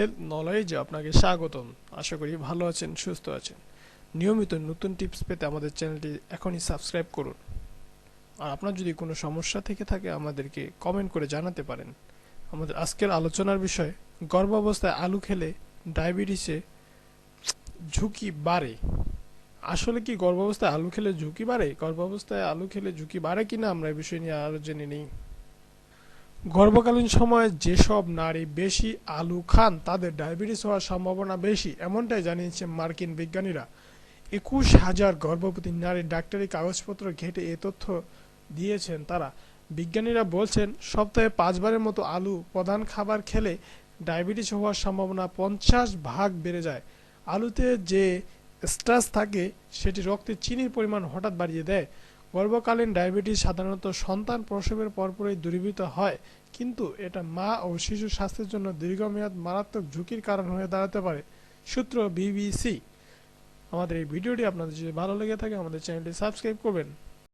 Health নলেজে আপনাকে স্বাগতম। আশা করি ভালো আছেন, সুস্থ আছেন। নিয়মিত নতুন টিপস পেতে আমাদের চ্যানেলটি এখনই সাবস্ক্রাইব করুন। আর আপনার যদি কোনো সমস্যা থেকে থাকে, আমাদেরকে কমেন্ট করে জানাতে পারেন। আমাদের আজকের আলোচনার বিষয়, গর্ভাবস্থায় আলু খেলে ডায়াবেটিসে ঝুঁকি বাড়ে। আসলে কি গর্ভাবস্থায় আলু খেলে ঝুঁকি বাড়ে? গর্ভাবস্থায় আলু খেলে ঝুঁকি বাড়ে কিনা আমরা এই বিষয় নিয়ে আরও জেনে নিই। গর্ভকালীন সময়ে যেসব নারী বেশি আলু খান, তাদের ডায়াবেটিস হওয়ার সম্ভাবনা বেশি, এমনটাই জানিয়েছে মার্কিন বিজ্ঞানীরা। একুশ হাজার গর্ভবতী নারীর ডাক্তারি কাগজপত্র ঘেটে এ তথ্য দিয়েছেন তারা। বিজ্ঞানীরা বলছেন, সপ্তাহে পাঁচবারের মতো আলু প্রধান খাবার খেলে ডায়াবেটিস হওয়ার সম্ভাবনা পঞ্চাশ ভাগ বেড়ে যায়। আলুতে যে স্ট্রেস থাকে, সেটি রক্তে চিনির পরিমাণ হঠাৎ বাড়িয়ে দেয়। গর্ভকালীন ডায়াবেটিস সাধারণত সন্তান প্রসবের পরপরই দূরীভূত হয়, কিন্তু এটা মা ও শিশু স্বাস্থ্যের জন্য দীর্ঘমেয়াদ মারাত্মক ঝুঁকির কারণ হয়ে দাঁড়াতে পারে, সূত্র বিবিসি। আমাদের এই ভিডিওটি আপনাদের যদি ভালো লেগে থাকে, আমাদের চ্যানেলটি সাবস্ক্রাইব করবেন।